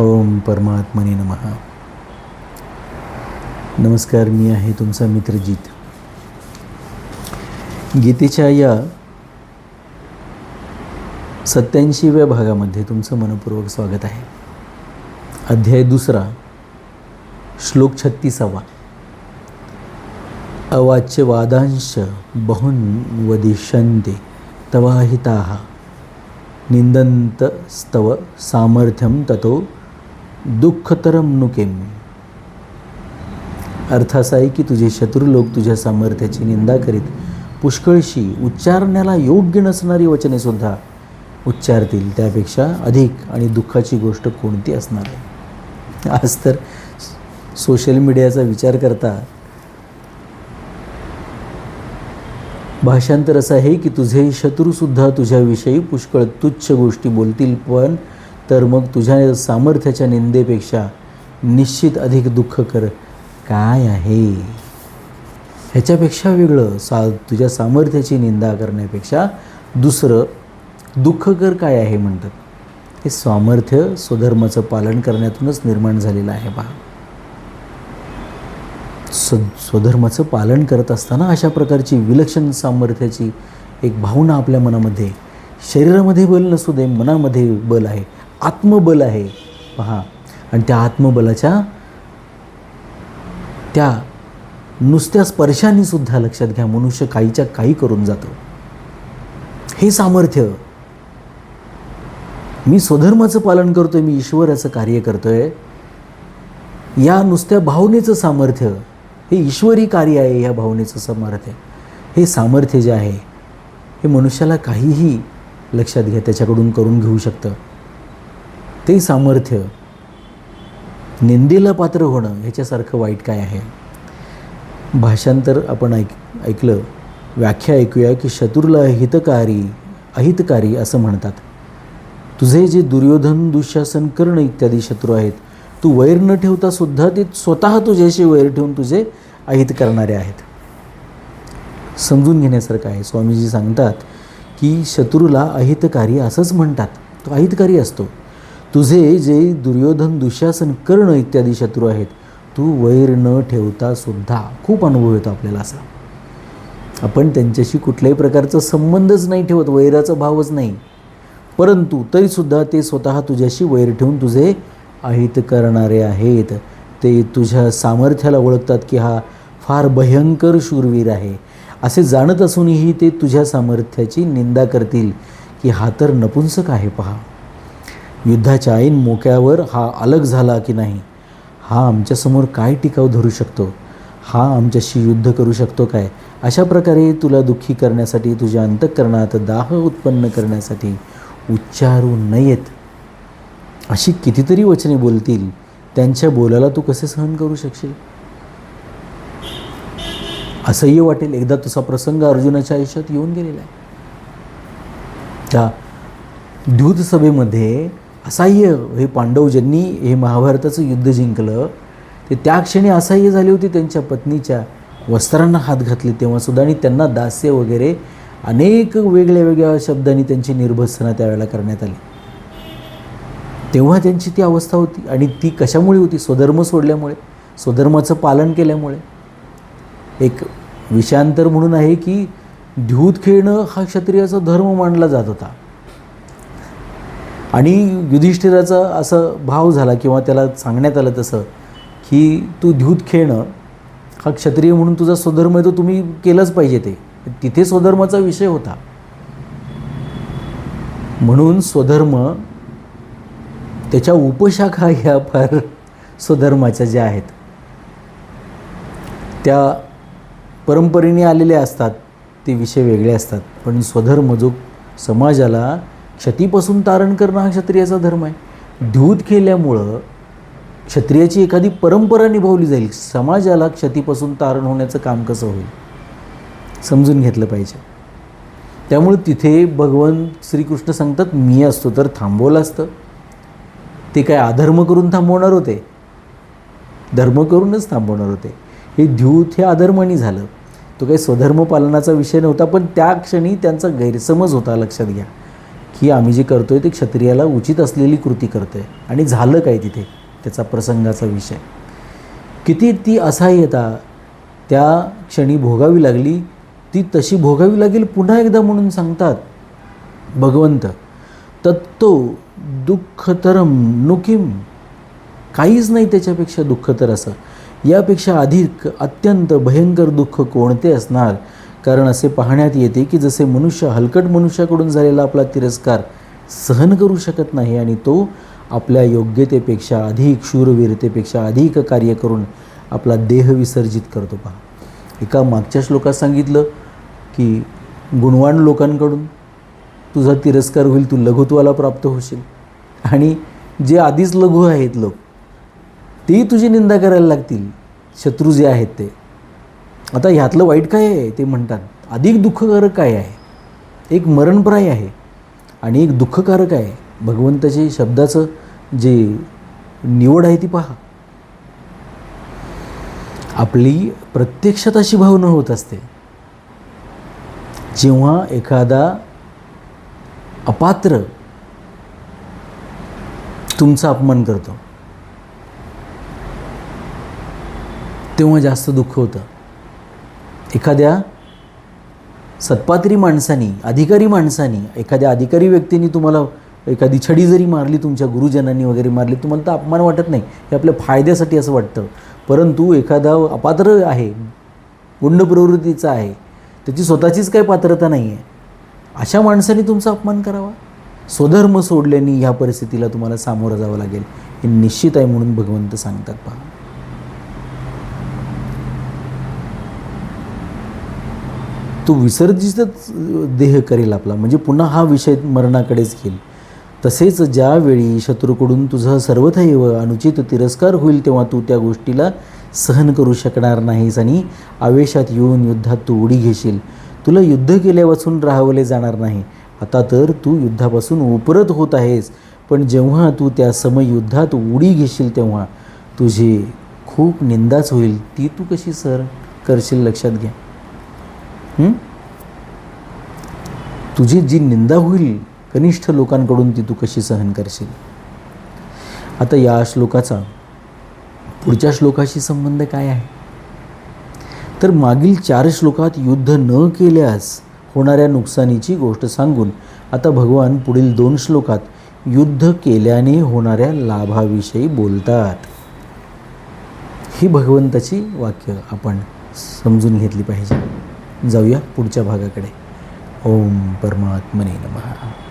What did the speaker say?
ओम परमात्मने नमः. नमस्कार मी आहे तुमचा मित्रजीत गीतेच्या या सत्याऐंशीव्या भागामध्ये तुमचं मनपूर्वक स्वागत आहे. अध्याय दुसरा श्लोक छत्तीसावा. अवाच्य वादांश बहुन वदिष्यन्ते तवाहिता. निंदंत स्तव सामर्थ्यम ततो दुःखतरम नुकेम अर्थ असा आहे की तुझे शत्रू लोक तुझ्या सामर्थ्याची निंदा करीत पुष्कळशी उच्चारण्याला योग्य नसणारी वचनेसुद्धा उच्चारतील. त्यापेक्षा अधिक आणि दुःखाची गोष्ट कोणती असणार? आहे आज तर सोशल मीडियाचा विचार करता भाषांतर असं आहे की तुझे शत्रूसुद्धा तुझ्याविषयी पुष्कळ तुच्छ गोष्टी बोलतील पण तर मग तुझ्या सामर्थ्याच्या निंदेपेक्षा निश्चित अधिक दुःखकर काय आहे? ह्याच्यापेक्षा वेगळं सा तुझ्या सामर्थ्याची निंदा करण्यापेक्षा दुसरं दुःखकर काय आहे म्हणतात. हे सामर्थ्य स्वधर्माचं पालन करण्यातूनच निर्माण झालेलं आहे पहा स्व स्वधर्माचं पालन करत असताना अशा प्रकारची विलक्षण सामर्थ्याची एक भावना आपल्या मनामध्ये शरीरामध्ये बल नसू दे मनामध्ये बल आहे. आत्मबल आहे. पहा. आणि त्या आत्मबलाच्या त्या नुसत्या स्पर्शाने सुद्धा लक्षात घ्या. मनुष्य काहीच्या काही करून जातो. हे सामर्थ्य. मी स्वधर्माचं पालन करतोय मी ईश्वराचं कार्य करतोय. या नुसत्या भावनेचं सामर्थ्य हे ईश्वरी कार्य आहे ह्या भावनेचं सामर्थ्य. हे सामर्थ्य जे आहे हे मनुष्याला काहीही लक्षात घ्या त्याच्याकडून करून घेऊ शकतं. ते सामर्थ्य निंदेला पात्र होणं ह्याच्यासारखं वाईट काय आहे? भाषांतर आपण ऐक ऐकलं व्याख्या ऐकूया की शत्रूला हितकारी अहितकारी असं म्हणतात. तुझे जे दुर्योधन दुःशासन कर्ण इत्यादी शत्रू आहेत तू वैर न ठेवता सुद्धा ते स्वतः तुझ्याशी वैर ठेवून तुझे अहित करणारे आहेत. समजून घेण्यासारखं आहे. स्वामीजी सांगतात की शत्रूला अहितकारी असंच म्हणतात. तो अहितकारी असतो. तुझे जे दुर्योधन दुशासन कर्ण इत्यादी शत्रू आहेत तू वैर न ठेवता सुद्धा खूप अनुभव येतो आपल्याला असा. आपण त्यांच्याशी कुठल्याही प्रकारचा संबंधच नाही ठेवत वैराचा भावच नाही. परंतु तरीसुद्धा ते स्वतः तुझ्याशी वैर ठेवून तुझे अहित करणारे आहेत. ते तुझ्या सामर्थ्याला ओळखतात की हा फार भयंकर शूरवीर आहे. असे जाणत असूनही ते तुझ्या सामर्थ्याची निंदा करतील की हा तर नपुंसक आहे पहा. युद्धाच्या ऐन मोक्यावर हा अलग झाला की नाही? हा आमच्यासमोर काय टिकाव धरू शकतो? हा आमच्याशी युद्ध करू शकतो काय? अशा प्रकारे तुला दुःखी करण्यासाठी तुझ्या अंतःकरणात दाह उत्पन्न करण्यासाठी उच्चारू नयेत. अशी कितीतरी वचने बोलतील. त्यांच्या बोलाला तू कसे सहन करू शकशील? असह्य वाटेल एकदा तुझा प्रसंग अर्जुनाच्या आयुष्यात येऊन गेलेला आहे. त्या द्यूत सभेमध्ये असह्य. हे पांडव ज्यांनी हे महाभारताचं युद्ध जिंकलं ते त्या क्षणी असह्य झाली होती. त्यांच्या पत्नीच्या वस्त्रांना हात घातले तेव्हासुद्धा आणि त्यांना दास्य वगैरे अनेक वेगळ्या वेगळ्या शब्दांनी त्यांची निर्भत्सना त्यावेळेला करण्यात आली. तेव्हा त्यांची ती अवस्था होती आणि ती कशामुळे होती? स्वधर्म सोडल्यामुळे स्वधर्माचं पालन केल्यामुळे. एक विषयांतर म्हणून आहे की ध्यूत खेळणं हा क्षत्रियाचा धर्म मानला जात होता. आणि युधिष्ठिराचा असं भाव झाला किंवा त्याला सांगण्यात आलं तसं की तू ध्यूत खेळणं हा क्षत्रिय म्हणून तुझा स्वधर्म आहे तो तुम्ही केलंच पाहिजे ते. तिथे स्वधर्माचा विषय होता. म्हणून स्वधर्म त्याच्या उपशाखा ह्या फार स्वधर्माच्या ज्या आहेत त्या परंपरेने आलेल्या असतात ते विषय वेगळे असतात. पण स्वधर्म जो समाजाला क्षतीपासून तारण करणं हा क्षत्रियाचा धर्म आहे. ध्यूत केल्यामुळं क्षत्रियाची एखादी परंपरा निभावली जाईल. समाजाला क्षतीपासून तारण होण्याचं काम कसं होईल? समजून घेतलं पाहिजे. त्यामुळे तिथे भगवान श्रीकृष्ण सांगतात मी असतो तर थांबवलं असतं. ते काय अधर्म करून थांबवणार होते? धर्म करूनच थांबवणार होते. हे ध्यूत हे अधर्मानी झालं. तो काही स्वधर्म पालनाचा विषय नव्हता पण त्या क्षणी त्यांचा गैरसमज होता लक्षात घ्या. की आम्ही जे आहे ते क्षत्रियाला उचित असलेली कृती करतोय. आणि झालं काय तिथे? त्याचा प्रसंगाचा विषय. किती ती असहाय्यता त्या क्षणी भोगावी लागली ती तशी भोगावी लागेल पुन्हा एकदा म्हणून सांगतात भगवंत. तत्तो दुःखतरम नुकिम काहीच नाही त्याच्यापेक्षा दुःखतर असं. यापेक्षा अधिक अत्यंत भयंकर दुःख कोणते असणार? कारण असे पाहण्यात येते की जसे मनुष्य हलकट मनुष्याकडून झालेला आपला तिरस्कार सहन करू शकत नाही आणि तो आपल्या योग्यतेपेक्षा अधिक शूरवीरतेपेक्षा अधिक कार्य करून आपला देह विसर्जित करतो पहा. एका मागच्या श्लोकात सांगितलं की गुणवान लोकांकडून तुझा तिरस्कार होईल तू लघुत्वाला प्राप्त होशील. आणि जे आधीच लघु आहेत लोक तेही तुझी निंदा करायला लागतील. शत्रू जे आहेत ते. आता ह्यातलं वाईट काय आहे? ते म्हणतात अधिक दुःखकारक काय आहे? एक मरणप्राय आहे. आणि एक दुःखकारक आहे. भगवंताचे शब्दाचं जे निवड आहे ती पहा. आपली प्रत्यक्षात अशी भावना होत असते. जेव्हा एखादा अपात्र तुमचा अपमान करतो तेव्हा जास्त दुःख होतं. एखाद्या सत्पात्री माणसानी अधिकारी माणसानी एखाद्या अधिकारी व्यक्तीने तुम्हाला एखादी छडी जरी मारली तुमच्या गुरुजनांनी वगैरे मारली तुम्हाला तर अपमान वाटत नाही. हे आपल्या फायद्यासाठी असं वाटतं. परंतु एखादा अपात्र आहे गुंड प्रवृत्तीचा आहे त्याची स्वतःचीच काही पात्रता नाही आहे अशा माणसाने तुमचा अपमान करावा? स्वधर्म सोडल्याने ह्या परिस्थितीला तुम्हाला सामोरं जावं लागेल हे निश्चित आहे म्हणून भगवंत सांगतात पहा. तो विसर्जितच देह करेल आपला. म्हणजे पुन्हा हा विषय मरणाकडेच घेईल. तसेच ज्यावेळी शत्रूकडून तुझं सर्वथैव अनुचित तिरस्कार होईल तेव्हा तू त्या गोष्टीला सहन करू शकणार नाहीस आणि आवेशात येऊन युद्धात तू उडी घेशील. तुला युद्ध केल्यापासून राहवले जाणार नाही. आता तर तू युद्धापासून उपरत होत आहेस पण जेव्हा तू त्या समयुद्धात उडी घेशील तेव्हा तुझी खूप निंदाच होईल. ती तू कशी सर? करशील लक्षात घ्या. तुझी जी निंदा होईल कनिष्ठ लोकांकडून ती तू कशी सहन करशील? आता या श्लोकाचा पुढच्या श्लोकाशी संबंध काय आहे? तर मागील चार श्लोकात युद्ध न केल्यास होणाऱ्या नुकसानीची गोष्ट सांगून आता भगवान पुढील दोन श्लोकात युद्ध केल्याने होणाऱ्या लाभाविषयी बोलतात. ही भगवंताची वाक्य आपण समजून घेतली पाहिजे. जाऊया पुढच्या भागाकडे. ओम परमात्मने नमः.